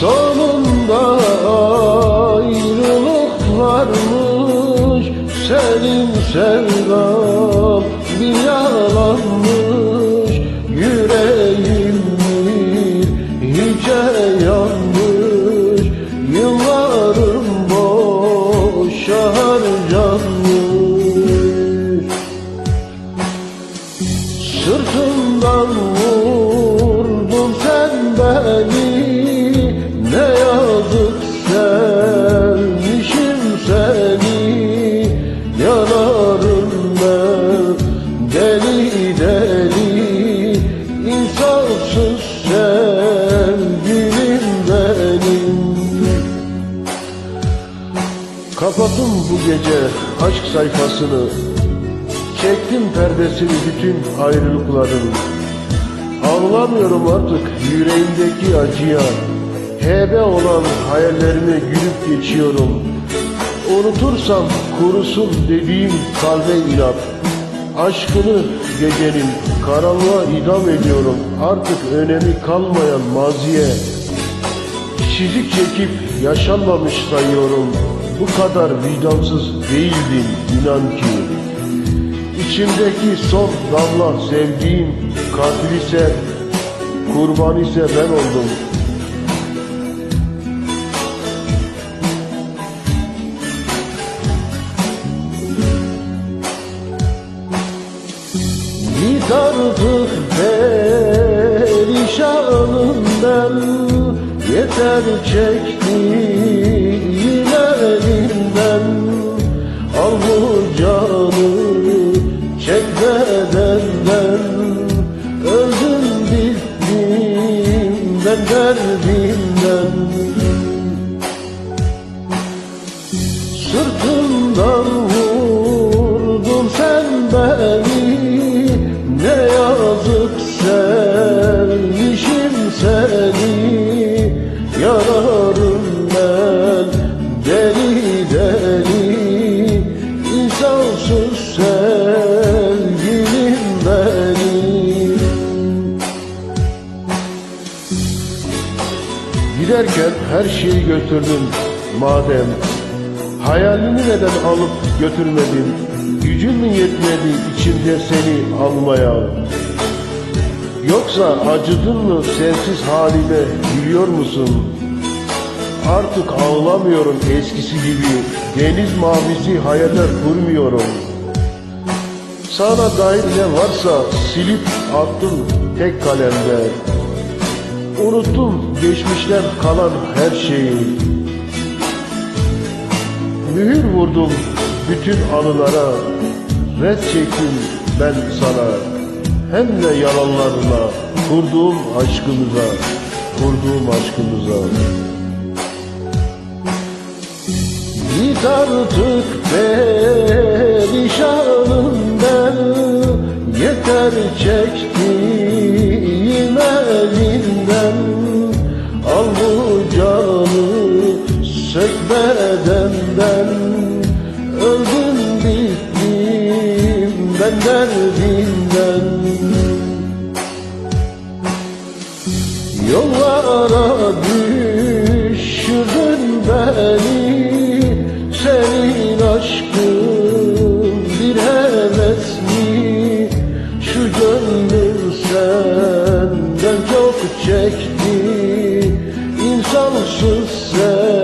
Sonunda Sevdan bir yalanmış Yüreğim bir hiçe yanmış Yıllarım boşa harcanmış Sırtımdan Kapattım bu gece aşk sayfasını. Çektim perdesini bütün ayrılıkların. Ağlamıyorum artık yüreğimdeki acıya. Hebe olan hayallerime gülüp geçiyorum. Unutursam kurusun dediğim kalbe inat. Aşkını gecenin karanlığa idam ediyorum. Artık önemi kalmayan maziye. Çizik çekip yaşanmamış sayıyorum Bu kadar vicdansız değildim inan ki İçimdeki son damla sevdiğim katil ise kurban ise ben oldum. Git artık perişanım ben Yeter çektiğim Al bu canı çek bedenden Öldüm bittim ben derdimden Sırtımdan vurdun sen beni Giderken her şeyi götürdün madem. Hayalini neden alıp götürmedin? Gücün mü yetmedi içimde seni almaya? Yoksa acıdın mı sensiz halime biliyor musun? Artık ağlamıyorum eskisi gibi Deniz mavisi hayaller kurmuyorum. Sana dair ne varsa silip attım tek kalemde Unuttum geçmişten kalan her şeyi. Mühür vurdum bütün anılara Red çektim ben sana. Hem de yalanlarla Kurduğum aşkımıza Kurduğum aşkımıza. Git artık perişanım ben Yeter çektiğim elinden Al bu canı sök bedenden. Öldüm bittim ben derdimden Yollara düşürdün beni je sais.